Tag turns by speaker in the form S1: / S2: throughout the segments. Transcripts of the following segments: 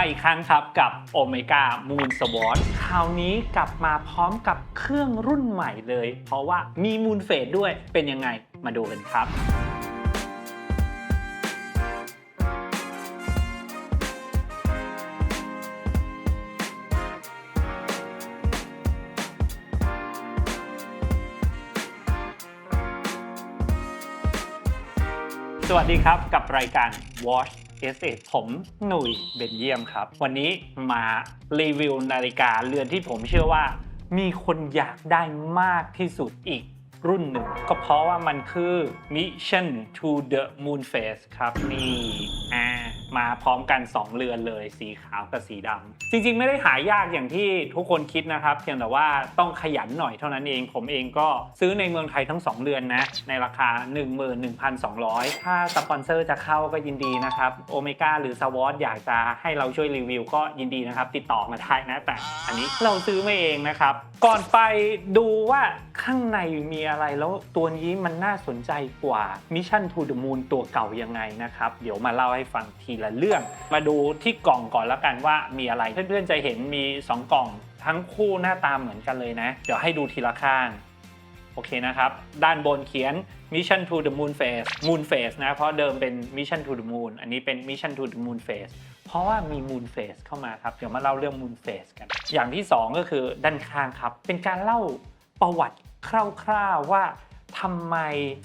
S1: มาอีกครั้งครับกับ Omega Moon Swatch คราวนี้กลับมาพร้อมกับเครื่องรุ่นใหม่เลย เพราะว่ามี Moon Phase ด้วยเป็นยังไงมาดูกันครับสวัสดีครับกับรายการ Watch s อผมหนุ่ยเบนเยี่ยมครับ วันนี้มารีวิวนาฬิกาเรือนที่ผมเชื่อว่า มีคนอยากได้มากที่สุดอีกรุ่นหนึ่ง ก็เพราะว่ามันคือ Mission to the Moon Phase ครับ นี่อ่า มาพร้อมกัน 2 เรือนเลยสีขาวกับสีดำจริงๆ ไม่ได้หายากอย่างที่ทุกคนคิดนะครับ เพียงแต่ว่าต้องขยันหน่อยเท่านั้นเอง ผมเองก็ซื้อในเมืองไทยทั้ง 2 เรือนนะ ในราคา 11,200 ถ้าสปอนเซอร์จะเข้าก็ยินดีนะครับโอเมก้าหรือสวอตอยากจะให้เราช่วยรีวิวก็ยินดีนะครับ ติดต่อมาได้นะแต่อันนี้เราซื้อมาเองนะครับ ก่อนไปดูว่าข้างในมีอะไรแล้วตัวนี้มันน่าสนใจกว่า Mission to the Moon ตัวเก่ายังไงนะครับ เดี๋ยวมาเล่าให้ฟังทีละเรื่อง มาดูที่กล่องก่อนแล้วกันว่ามีอะไร เพื่อนๆจะเห็นมี 2 กล่องทั้งคู่หน้าตาเหมือนกันเลยนะ เดี๋ยวให้ดูทีละข้าง โอเคนะครับ ด้านบนเขียน Mission to the Moon Phase Moon Phase นะ เพราะเดิมเป็น Mission to the Moon อันนี้เป็น Mission to the Moon Phase เพราะว่ามี Moon Phase เข้ามาครับ เดี๋ยวมาเล่าเรื่อง Moon Phase กัน อย่างที่ 2 ก็คือด้านข้างครับ เป็นการเล่าประวัติคร่าวๆว่า ทำไม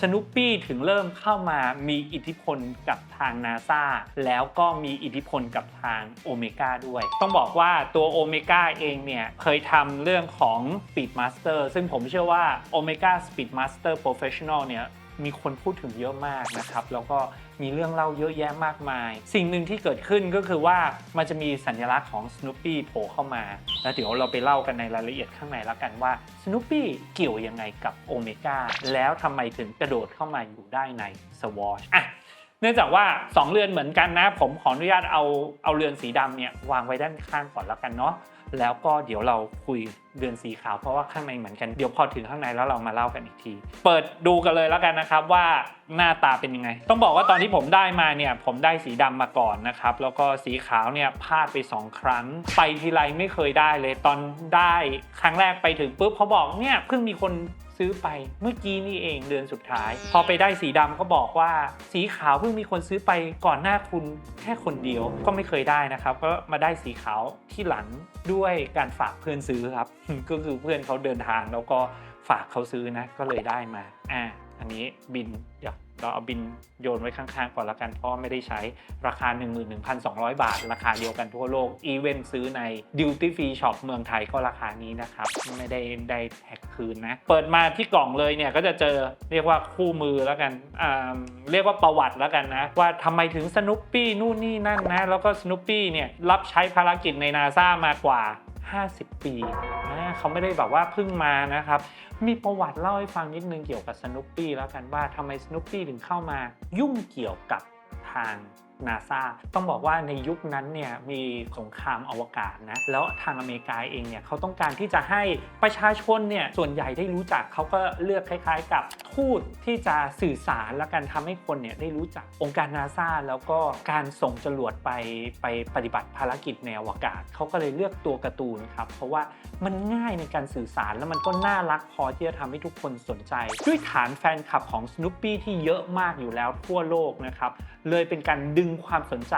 S1: สนุปปี้ถึงเริ่มเข้ามามีอิทธิพลกับทางนาซาแล้วก็มีอิทธิพลกับทางโอเมก้าด้วย ต้องบอกว่าตัวโอเมก้าเองเนี่ย เคยทำเรื่องของ Speedmaster ซึ่งผมเชื่อว่า Omega Speedmaster Professional เนี่ย มีคนพูดถึงเยอะมากนะครับแล้วก็มีเรื่องเล่าเยอะแยะมากมาย สิ่งหนึ่งที่เกิดขึ้นก็คือว่ามันจะมีสัญลักษณ์ของ Snoopy โผล่เข้ามา แล้วเดี๋ยวเราไปเล่ากันในรายละเอียดข้างในแล้วกันว่า Snoopy เกี่ยวยังไงกับโอเมก้าแล้วทำไมถึงกระโดดเข้ามาอยู่ได้ใน Swatch อะเนื่องจากว่า 2 เรือนเหมือนกันนะ ผมขออนุญาตเอาเอาเรือนสีดำเนี่ยวางไว้ด้านข้างก่อนแล้วกันเนาะ แล้วก็เดี๋ยวเราคุยเดือนสีขาวเพราะว่าข้างในเหมือนกัน เดี๋ยวพอถึงข้างในแล้วเรามาเล่ากันอีกที เปิดดูกันเลยแล้วกันนะครับว่าหน้าตาเป็นยังไง ต้องบอกว่าตอนที่ผมได้มาเนี่ยผมได้สีดำมาก่อนนะครับแล้วก็สีขาวเนี่ยพลาดไป 2 ครั้ง ไปทีไรไม่เคยได้เลยตอนได้ครั้งแรกไปถึงปุ๊บเขาบอกเนี่ยเพิ่งมีคน ซื้อไปเมื่อกี้นี่เองเดือนสุดท้าย พอไปได้สีดำก็บอกว่าสีขาวเพิ่งมีคนซื้อไปก่อนหน้าคุณแค่คนเดียวก็ไม่เคยได้นะครับ ก็มาได้สีขาวที่หลังด้วยการฝากเพื่อนซื้อครับ ก็คือเพื่อนเขาเดินทางแล้วก็ฝากเขาซื้อนะก็เลยได้มาอ่าอันนี้บินเดี๋ยว เราเอาบินโยนไว้ข้างๆก่อนละกันเพราะไม่ได้ใช้ราคา 11,200 บาท ราคาเดียวกันทั่วโลก อีเวนซื้อใน Duty Free Shop เมืองไทยก็ราคานี้นะครับ ไม่ได้ได้แท็กคืนนะ เปิดมาที่กล่องเลยเนี่ยก็จะเจอเรียกว่าคู่มือแล้วกันเรียกว่าประวัติแล้วกันนะ ว่าทำไมถึงสนุปปี้นู่นนี่นั่นนะ แล้วก็สนุปปี้เนี่ยรับใช้ภารกิจในนาซามากว่า 50 ปีน เขาไม่ได้แบบว่าเพิ่งมานะครับ มีประวัติเล่าให้ฟังนิดนึงเกี่ยวกับสนุปปี้แล้วกันว่าทำไมสนุปปี้ถึงเข้ามายุ่งเกี่ยวกับทาง นาซาต้องบอกว่าในยุคนั้นเนี่ยมีสงครามอวกาศนะแล้วทางอเมริกาเองเนี่ยเขาต้องการที่จะให้ประชาชนเนี่ยส่วนใหญ่ได้รู้จักเขาก็เลือกคล้าย ๆ กับทูตที่จะสื่อสารและกันทำให้คนเนี่ยได้รู้จักองค์การนาซาแล้วก็การส่งจรวดไปไปปฏิบัติภารกิจในอวกาศเขาก็เลยเลือกตัวการ์ตูนครับเพราะว่ามันง่ายในการสื่อสารแล้วมันก็น่ารักพอที่จะทำให้ทุกคนสนใจ ด้วยฐานแฟนคลับของ Snoopy ที่เยอะมากอยู่แล้วทั่วโลกนะครับ เลยเป็นการดึงความสนใจ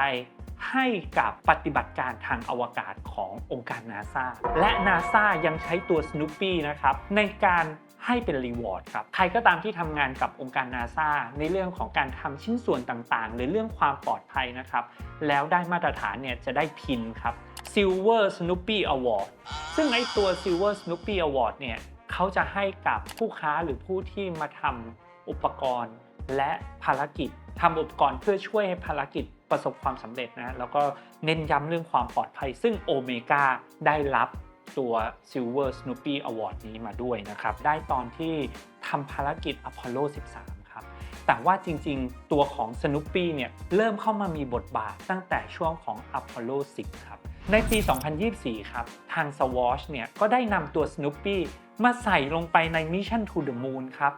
S1: ให้กับปฏิบัติการทางอวกาศขององค์การนาซาและนาซายังใช้ตัว Snoopy นะครับ ในการให้เป็นรีวอร์ดครับ ใครก็ตามที่ทำงานกับองค์การนาซาในเรื่องของการทำชิ้นส่วนต่างๆ หรือเรื่องความปลอดภัยนะครับ แล้วได้มาตรฐานเนี่ยจะได้พินครับ Silver Snoopy Award ซึ่งไอตัว Silver Snoopy Award เนี่ยเขาจะให้กับผู้ค้าหรือผู้ที่มาทำอุปกรณ์ และภารกิจทำอุปกรณ์เพื่อช่วยให้ภารกิจประสบความสำเร็จนะแล้วก็เน้นย้ำเรื่องความปลอดภัย ซึ่งโอเมก้าได้รับตัว Silver Snoopy Award นี้มาด้วยนะครับ ได้ตอนที่ทำภารกิจ Apollo 13 ครับ แต่ว่าจริงๆ ตัวของ Snoopy เนี่ยเริ่มเข้ามามีบทบาทตั้งแต่ช่วงของ Apollo 10 ครับ ในปี 2024 ครับ ทาง Swatch เนี่ยก็ได้นำตัว Snoopy มาใส่ลงไปใน Mission to the Moon ครับ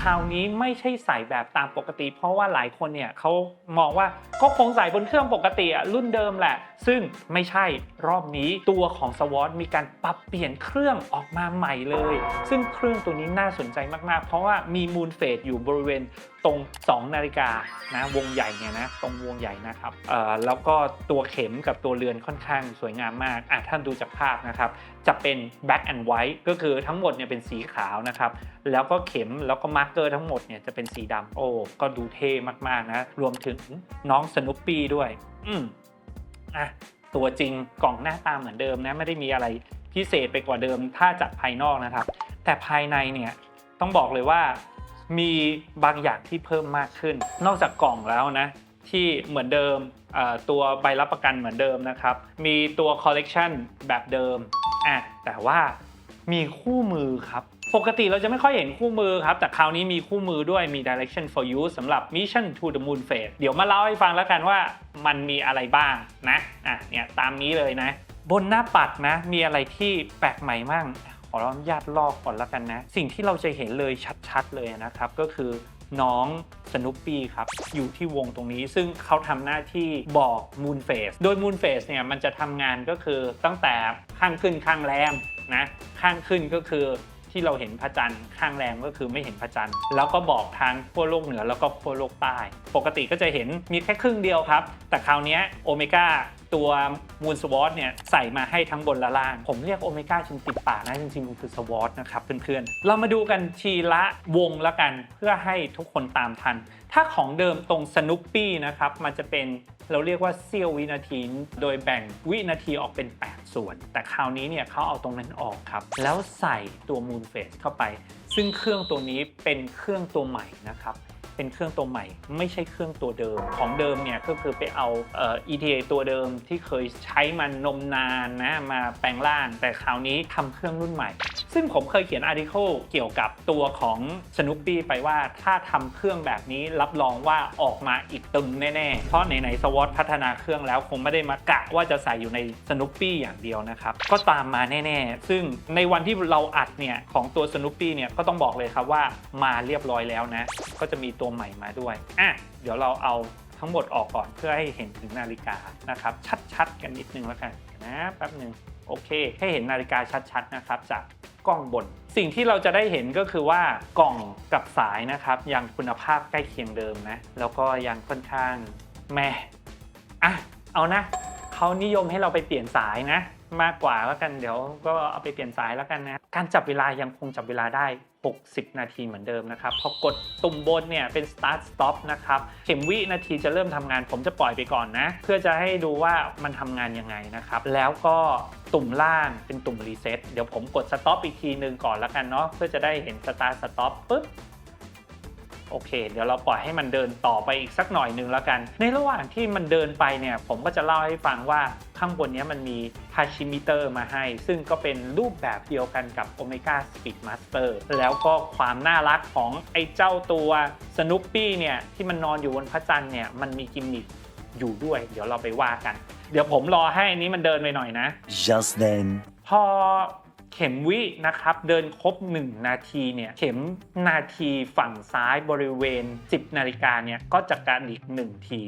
S1: คราวนี้ไม่ใช่ใส่แบบตามปกติ เพราะว่าหลายคนเนี่ยเขามองว่าก็คงใส่บนเครื่องปกติอะรุ่นเดิมแหละ ซึ่งไม่ใช่รอบนี้ตัวของ s w o t มีการปรับเปลี่ยนเครื่องออกมาใหม่เลย ซึ่งเครื่องตัวนี้น่าสนใจมากๆ เพราะว่ามีมูลเฟสอยู่บริเวณ ตรง 2 นาฬิกานะวงใหญ่เนี่ยนะตรงวงใหญ่นะครับแล้วก็ตัวเข็มกับตัวเรือนค่อนข้างสวยงามมากอะท่านดูจากภาพนะครับ จะเป็น black and white ก็คือทั้งหมดเนี่ยเป็นสีขาวนะครับ แล้วก็เข็มแล้วก็มาร์กเกอร์ทั้งหมดเนี่ยจะเป็นสีดำโอ้ก็ดูเท่มากๆนะ รวมถึงน้องสนุปปี้ด้วย อืมอะตัวจริงกล่องหน้าตาเหมือนเดิมนะไม่ได้มีอะไรพิเศษไปกว่าเดิมถ้าจากภายนอกนะครับ แต่ภายในเนี่ยต้องบอกเลยว่า มีบางอย่างที่เพิ่มมากขึ้น นอกจากกล่องแล้วนะ ที่เหมือนเดิมตัวใบรับประกันเหมือนเดิมนะครับ มีตัวคอลเลกชันแบบเดิมอะแต่ว่ามีคู่มือครับ ปกติเราจะไม่ค่อยเห็นคู่มือครับ แต่คราวนี้มีคู่มือด้วยมี direction for you สำหรับ mission to the moon phase เดี๋ยวมาเล่าให้ฟังแล้วกันว่ามันมีอะไรบ้างนะอะเนี่ยตามนี้เลยนะ บนหน้าปัดนะ มีอะไรที่แปลกใหม่มั่ง ออนุญาตลอกก่อนล้วกันนะ สิ่งที่เราจะเห็นเลยชัดๆเลยนะครับ ก็คือน้องสนุปปี้ครับ อยู่ที่วงตรงนี้ซึ่งเขาทำหน้าที่บอกมูนเฟสโดยมูนเฟสเนี่ยมันจะทำงานก็คือตั้งแต่ข้างขึ้นข้างแรมนะข้างขึ้นก็คือที่เราเห็นพระจันทร์ข้างแรมก็คือไม่เห็นพระจันทร์แล้วก็บอกทางขั้วโลกเหนือแล้วก็ขั้วโลกใต้ ปกติก็จะเห็นมีแค่ครึ่งเดียวครับ แต่คราวนี้โอเมก้า ตัวมูนสวอตเนี่ยใส่มาให้ทั้งบนและล่าง ผมเรียกโอเมก้าจนติดปากนะจริงๆมันคือสวอตนะครับเพื่อนๆ เรามาดูกันทีละวงละกันเพื่อให้ทุกคนตามทัน ถ้าของเดิมตรงสนุปปี้นะครับมันจะเป็นเราเรียกว่าเสี้ยววินาที โดยแบ่งวินาทีออกเป็น 8 ส่วน แต่คราวนี้เนี่ยเขาเอาตรงนั้นออกครับ แล้วใส่ตัวมูนเฟสเข้าไป ซึ่งเครื่องตัวนี้เป็นเครื่องตัวใหม่นะครับ เป็นเครื่องตัวใหม่ ไม่ใช่เครื่องตัวเดิม ของเดิมเนี่ยก็คือไปเอาเอ่อ ETA ตัวเดิมที่เคยใช้มันนมนานนะมาแปลงร่าง แต่คราวนี้ทำเครื่องรุ่นใหม่ ซึ่งผมเคยเขียนอาร์ติเคิลเกี่ยวกับตัวของสนุปปี้ไปว่าถ้าทำเครื่องแบบนี้รับรองว่าออกมาอีกตึงแน่ๆ เพราะไหนๆสวอตพัฒนาเครื่องแล้วคงไม่ได้มากะว่าจะใส่อยู่ในสนุปปี้อย่างเดียวนะครับ ก็ตามมาแน่ๆ ซึ่งในวันที่เราอัดเนี่ยของตัวสนุปปี้เนี่ยก็ต้องบอกเลยครับว่ามาเรียบร้อยแล้วนะ ก็จะมีตัวใหม่มาด้วยอะเดี๋ยวเราเอาทั้งหมดออกก่อนเพื่อให้เห็นถึงนาฬิกานะครับ ชัดๆ กันนิดนึงแล้วกันนะแป๊บหนึ่งโอเค ให้เห็นนาฬิกาชัดๆนะครับจากกล้องบน สิ่งที่เราจะได้เห็นก็คือว่ากล่องกับสายนะครับ ยังคุณภาพใกล้เคียงเดิมนะ แล้วก็ยังค่อนข้างแม่อะเอานะเขานิยมให้เราไปเปลี่ยนสายนะ มากกว่าแล้วกันเดี๋ยวก็เอาไปเปลี่ยนสายแล้วกันนะการจับเวลายังคงจับเวลาได้ 60 นาทีเหมือนเดิมนะครับ พอกดตุ่มบนเนี่ยเป็น start stop นะครับ เข็มวินาทีจะเริ่มทำงาน ผมจะปล่อยไปก่อนนะ เพื่อจะให้ดูว่ามันทำงานยังไงนะครับ แล้วก็ตุ่มล่างเป็นตุ่ม reset เดี๋ยวผมกด stop อีกทีหนึ่งก่อนแล้วกันเนาะเพื่อจะได้เห็น start stop ปุ๊บ โอเค เดี๋ยวเราปล่อยให้มันเดินต่อไปอีกสักหน่อยหนึ่งแล้วกัน ในระหว่างที่มันเดินไปเนี่ยผมก็จะเล่าให้ฟังว่าข้างบนเนี้ยมันมีพาชิมิเตอร์มาให้ ซึ่งก็เป็นรูปแบบเดียวกันกับ Omega Speed Master แล้วก็ความน่ารักของไอ้เจ้าตัวสนุปปี้เนี่ยที่มันนอนอยู่บนพระจันทร์เนี่ยมันมีกิมมิคอยู่ด้วย เดี๋ยวเราไปว่ากัน เดี๋ยวผมรอให้อันนี้มันเดินไปหน่อยนะ
S2: Just then,
S1: พอ เข็มวินะครับเดินครบ 1 นาทีเนี่ยเข็มนาทีฝั่งซ้ายบริเวณ 10 นาฬิกาเนี่ยก็จะกระดิก1ที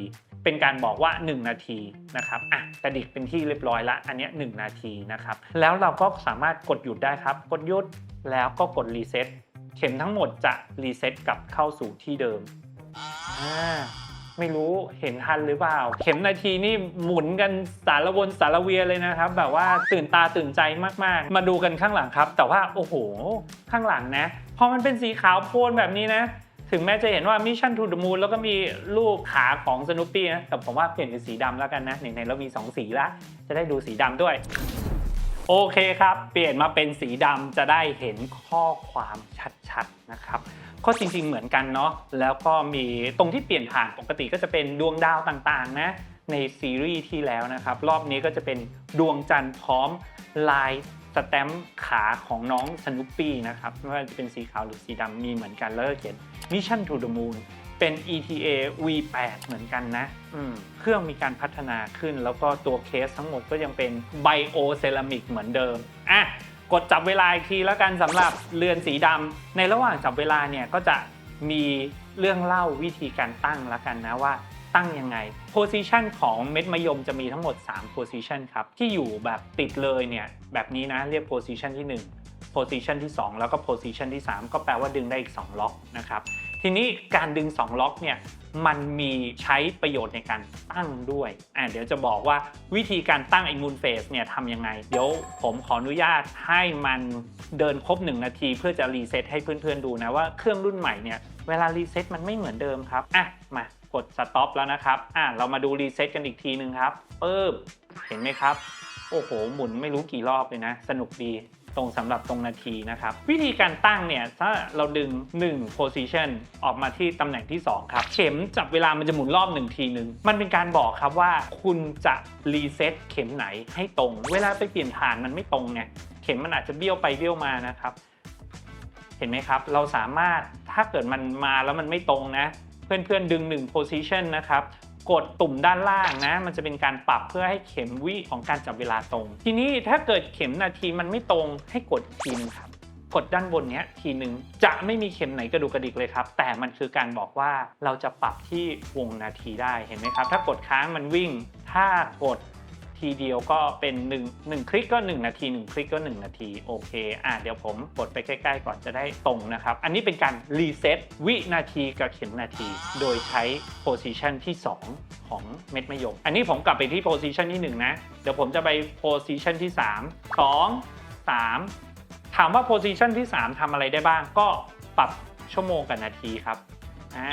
S1: เป็นการบอกว่า 1 นาทีนะครับอะกระดิกเป็นที่เรียบร้อยละอันนี้1นาทีนะครับแล้วเราก็สามารถกดหยุดได้ครับ กดหยุดแล้วก็กดรีเซ็ตเข็มทั้งหมดจะรีเซ็ตกลับเข้าสู่ที่เดิมอ่า ไม่รู้เห็นทันหรือเปล่า เข็มนาทีนี่หมุนกันสารวนสารเวียเลยนะครับ แบบว่าตื่นตาตื่นใจมากๆ มาดูกันข้างหลังครับ แต่ว่าโอ้โห ข้างหลังนะพอมันเป็นสีขาวโพลนแบบนี้นะ ถึงแม้จะเห็นว่า Mission to the Moon แล้วก็มีรูปขาของสนุปปี้นะแต่ผมว่าเปลี่ยนเป็นสีดำแล้วกันนะไหนๆเรามี 2 สีล้วจะได้ดูสีดำด้วย โอเคครับ เปลี่ยนมาเป็นสีดำจะได้เห็นข้อความชัดๆนะครับก็จริงๆเหมือนกันเนาะแล้วก็มีตรงที่เปลี่ยนผ่านปกติก็จะเป็นดวงดาวต่างๆนะในซีรีส์ที่แล้วนะครับ รอบนี้ก็จะเป็นดวงจันทร์พร้อมลายสแตมป์ขาของน้องสนุปปี้นะครับไม่ว่าจะเป็นสีขาวหรือสีดำมีเหมือนกันแล้วก็เขียน Mission to the Moon เป็น ETA V8 เหมือนกันนะอืมเครื่องมีการพัฒนาขึ้น แล้วก็ตัวเคสทั้งหมดก็ยังเป็นไบโอเซรามิกเหมือนเดิม อะ กดจับเวลาอีกทีแล้วกันสำหรับเรือนสีดำในระหว่างจับเวลาเนี่ยก็จะมีเรื่องเล่าวิธีการตั้งแล้วกันนะว่าตั้งยังไง position ของเม็ดมะยมจะมีทั้งหมด 3 position ครับ ที่อยู่แบบติดเลยเนี่ยแบบนี้นะเรียก position ที่ 1 position ที่ 2 แล้วก็ position ที่ 3 ก็แปลว่าดึงได้อีก 2 ล็อกนะครับ ทีนี้การดึง 2 ล็อกเนี่ยมันมีใช้ประโยชน์ในการตั้งด้วยอ่าเดี๋ยวจะบอกว่าวิธีการตั้งไอ้มูลเฟสเนี่ยทำยังไง เดี๋ยวผมขออนุญาตให้มันเดินครบ 1 นาที เพื่อจะรีเซ็ตให้เพื่อนๆดูนะว่าเครื่องรุ่นใหม่เนี่ยเวลารีเซ็ตมันไม่เหมือนเดิมครับ อะ มากดสต็อปแล้วนะครับ อะ เรามาดูรีเซ็ตกันอีกทีนึงครับปึ๊บ เห็นไหมครับ โอ้โห หมุนไม่รู้กี่รอบเลยนะ สนุกดี ตรงสำหรับตรงนาทีนะครับ วิธีการตั้งเนี่ยถ้าเราดึง 1 position ออกมาที่ตำแหน่งที่ 2 ครับ เข็มจับเวลามันจะหมุนรอบ1ทีหนึ่งมันเป็นการบอกครับว่าคุณจะรีเซ็ตเข็มไหนให้ตรง เวลาไปเปลี่ยนฐานมันไม่ตรงไงเข็มมันอาจจะเบี้ยวไปเบี้ยวมานะครับ เห็นไหมครับ เราสามารถถ้าเกิดมันมาแล้วมันไม่ตรงนะ เพื่อนๆดึง1 position นะครับ กดตุ่มด้านล่างนะ มันจะเป็นการปรับเพื่อให้เข็มวิของการจับเวลาตรง ทีนี้ถ้าเกิดเข็มนาทีมันไม่ตรงให้กดทีนครับกดด้านบนเนี้ยทีหนึ่งจะไม่มีเข็มไหนกระดูกกระดิกเลยครับ แต่มันคือการบอกว่าเราจะปรับที่วงนาทีได้เห็นไหมครับ ถ้ากดค้างมันวิ่ง ถ้ากด ทีเดียวก็เป็น1 1คลิกก็ 1 นาที 1 คลิกก็ 1 นาที โอเค อะเดี๋ยวผมกดไปใกล้ๆก่อนจะได้ตรงนะครับ อันนี้เป็นการรีเซ็ตวินาทีกับเข็มนาที โดยใช้โพซิชันที่ 2 ของเม็ดมะยม อันนี้ผมกลับไปที่โพซิชันที่ 1 นะ เดี๋ยวผมจะไปโพซิชันที่ 3 2 3 ถามว่าโพซิชันที่ 3ทำอะไรได้บ้าง ก็ปรับชั่วโมงกับนาทีครับ อ่า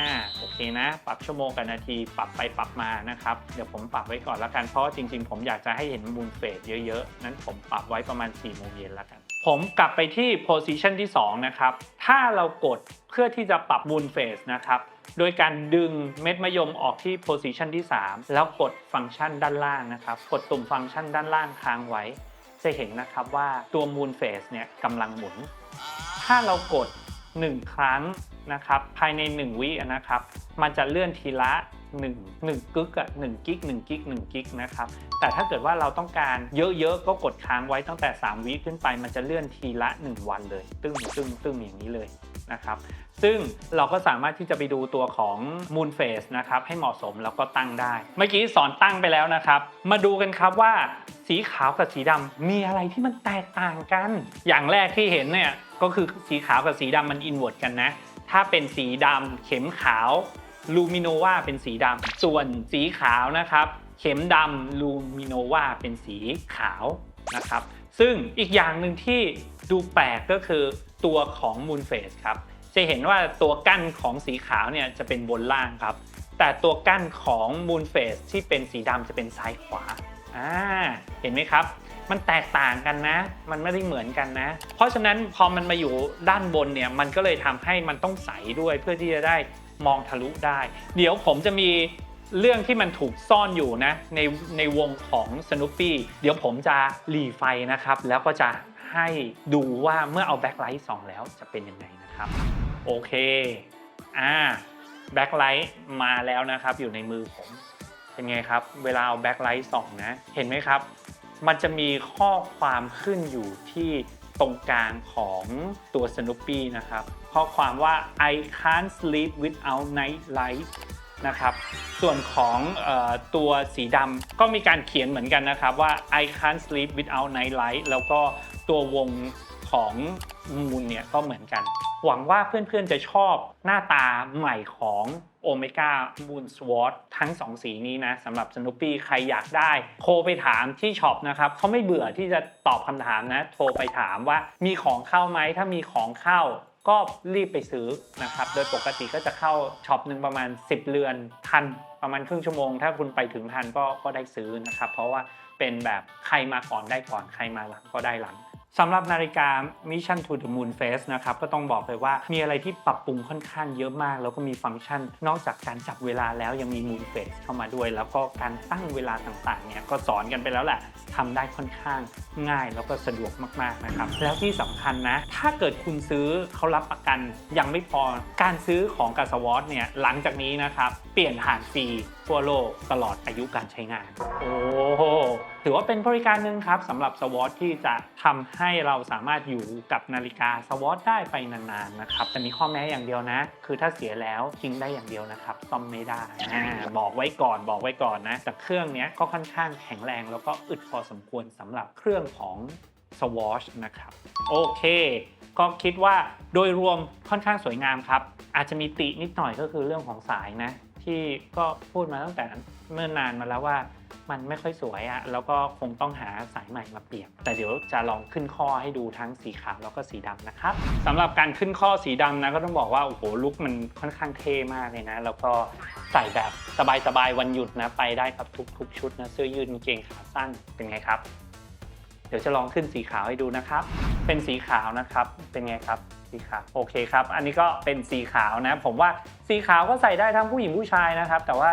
S1: นะ ปรับชั่วโมงกับนาที ปรับไปปรับมานะครับ เดี๋ยวผมปรับไว้ก่อนละกันเพราะจริง ๆ ผมอยากจะให้เห็นมูลเฟสเยอะๆ นั้นผมปรับไว้ประมาณ4โมงเย็นละกัน ผมกลับไปที่ position ที่ 2 นะครับ ถ้าเรากดเพื่อที่จะปรับมูลเฟสนะครับโดยการดึงเม็ดมะยมออกที่ position ที่ 3 แล้วกดฟังก์ชันด้านล่างนะครับ กดตุ่มฟังก์ชันด้านล่างค้างไว้ จะเห็นนะครับว่าตัวมูลเฟสเนี่ยกำลังหมุน ถ้าเรากด 1 ครั้ง นะครับภายใน 1 วินะครับ มันจะเลื่อนทีละ 1 1กึกอะ1กิก1กิก1กิกนะครับ แต่ถ้าเกิดว่าเราต้องการเยอะๆ ก็กดค้างไว้ตั้งแต่ 3 วิขึ้นไป มันจะเลื่อนทีละ 1 วันเลย ตึ้งตึ้งตึ้งอย่างนี้เลยนะครับ ซึ่งเราก็สามารถที่จะไปดูตัวของ Moon Phase นะครับ ให้เหมาะสมแล้วก็ตั้งได้ เมื่อกี้สอนตั้งไปแล้วนะครับ มาดูกันครับว่าสีขาวกับสีดำมีอะไรที่มันแตกต่างกัน อย่างแรกที่เห็นเนี่ยก็คือสีขาวกับสีดำมันอินเวอร์ตกันนะ ถ้าเป็นสีดำเข็มขาวลูมิโนวาเป็นสีดำส่วนสีขาวนะครับ เข็มดำลูมิโนวาเป็นสีขาวนะครับ ซึ่งอีกอย่างหนึ่งที่ดูแปลกก็คือตัวของ Moon Phase ครับ จะเห็นว่าตัวกั้นของสีขาวเนี่ยจะเป็นบนล่างครับ แต่ตัวกั้นของ Moon Phase ที่เป็นสีดำจะเป็นซ้ายขวาอ่าเห็นไหมครับ มันแตกต่างกันนะ มันไม่ได้เหมือนกันนะ เพราะฉะนั้นพอมันมาอยู่ด้านบนเนี่ย มันก็เลยทำให้มันต้องใสด้วยเพื่อที่จะได้มองทะลุได้ เดี๋ยวผมจะมีเรื่องที่มันถูกซ่อนอยู่นะ ในในวงของ Snoopy เดี๋ยวผมจะรีไฟนะครับ แล้วก็จะให้ดูว่าเมื่อเอาแบ็คไลท์ส่องแล้วจะเป็นยังไงนะครับ โอเค อ่าแบ็คไลท์มาแล้วนะครับ อยู่ในมือผม เป็นไงครับ เวลาเอาแบ็คไลท์ส่องนะ เห็นไหมครับ มันจะมีข้อความขึ้นอยู่ที่ตรงกลางของตัว Snoopy นะครับ ข้อความว่า I can't sleep without night light นะครับ ส่วนของออตัวสีดำก็มีการเขียนเหมือนกันนะครับว่า I can't sleep without night light แล้วก็ตัววงของมูลเนี่ยก็เหมือนกัน หวังว่าเพื่อนๆจะชอบหน้าตาใหม่ของ Omega Moon Sword ทั้ง 2 สีนี้นะสำหรับ Snoopy ใครอยากได้โทรไปถามที่ช็อปนะครับเขาไม่เบื่อที่จะตอบคำถามนะ โทรไปถามว่ามีของเข้าไหมถ้ามีของเข้าก็รีบไปซื้อนะครับ โดยปกติก็จะเข้าช็อปหนึ่งประมาณ 10 เรือนทันประมาณครึ่งชั่วโมง ถ้าคุณไปถึงทันก็ก็ได้ซื้อนะครับ เพราะว่าเป็นแบบใครมาก่อนได้ก่อนใครมาหลังก็ได้หลัง สำหรับนาฬิกา Mission to the Moon Face นะครับก็ต้องบอกเลยว่ามีอะไรที่ปรับปรุงค่อนข้างเยอะมาก แล้วก็มีฟังก์ชัน นอกจากการจับเวลาแล้วยังมี Moon Face เข้ามาด้วย แล้วก็การตั้งเวลาต่างๆเนี่ยก็สอนกันไปแล้วแหละทำได้ค่อนข้างง่ายแล้วก็สะดวกมากๆนะครับแล้วที่สำคัญนะ ถ้าเกิดคุณซื้อเขารับประกันยังไม่พอการซื้อของกาสวอตเนี่ยหลังจากนี้นะครับเปลี่ยนฐานฟรีทั่วโลกตลอดอายุการใช้งาน โอ้โหถือว่าเป็นบริการหนึ่งครับสำหรับสวอตที่จะทำใให้เราสามารถอยู่กับนาฬิกาสวอตได้ไปนานๆนะครับแต่มีข้อแม้อย่างเดียวนะ คือถ้าเสียแล้วทิ้งได้อย่างเดียวนะครับซ่อมไม่ได้บอกไว้ก่อนบอกไว้ก่อนนะแต่เครื่องนี้ก็ค่อนข้างแข็งแรง แล้วก็อึดพอสมควรสำหรับเครื่องของ Swatch นะครับโอเคก็คิดว่าโดยรวมค่อนข้างสวยงามครับ อาจจะมีตินิดหน่อยก็คือเรื่องของสายนะ ที่ก็พูดมาตั้งแต่เมื่อนานมาแล้วว่ามันไม่ค่อยสวยอะ่ะแล้วก็คงต้องหาสายใหม่มาเปลี่ยน แต่เดี๋ยวจะลองขึ้นข้อให้ดูทั้งสีขาวแล้วก็สีดำนะครับสำหรับการขึ้นข้อสีดำนะก็ต้องบอกว่าโอ้โหลุคมันค่อนข้างเท่มากเลยนะ แล้วก็ใส่แบบสบายๆวันหยุดนะไปได้กับทุกๆชุดนะเสื้อยืดกางเกงขาสั้นเป็นไงครับ เดี๋ยวจะลองขึ้นสีขาวให้ดูนะครับ เป็นสีขาวนะครับ เป็นไงครับ สีขาว โอเคครับ อันนี้ก็เป็นสีขาวนะ ผมว่าสีขาวก็ใส่ได้ทั้งผู้หญิงผู้ชายนะครับ แต่ว่า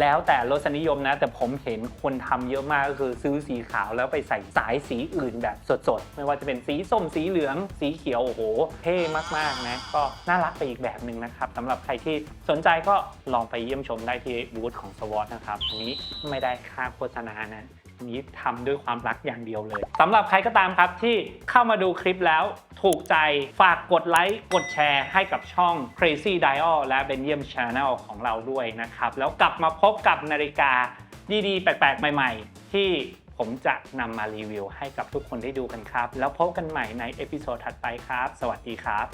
S1: แล้วแต่รสนิยมนะ แต่ผมเห็นคนทำเยอะมากก็คือซื้อสีขาวแล้วไปใส่สายสีอื่นแบบสดๆ ไม่ว่าจะเป็นสีส้มสีเหลือง สีเขียว โอ้โห เท่มากๆนะ ก็น่ารักไปอีกแบบหนึ่งนะครับสำหรับใครที่สนใจก็ลองไปเยี่ยมชมได้ที่บูธของสวอตนะครับอันนี้ไม่ได้ค่าโฆษณานะ นี้ทำด้วยความรักอย่างเดียวเลยสำหรับใครก็ตามครับที่เข้ามาดูคลิปแล้วถูกใจฝากกดไลค์กดแชร์ให้กับช่อง Crazy Dial และ b e n y a m Channel ของเราด้วยนะครับ แล้วกลับมาพบกับนาฬิกาดีๆ แปลกๆ ใหม่ ๆ ที่ผมจะนำมารีวิวให้กับทุกคนได้ดูกันครับ แล้วพบกันใหม่ในเอพิโซดถัดไปครับ สวัสดีครับ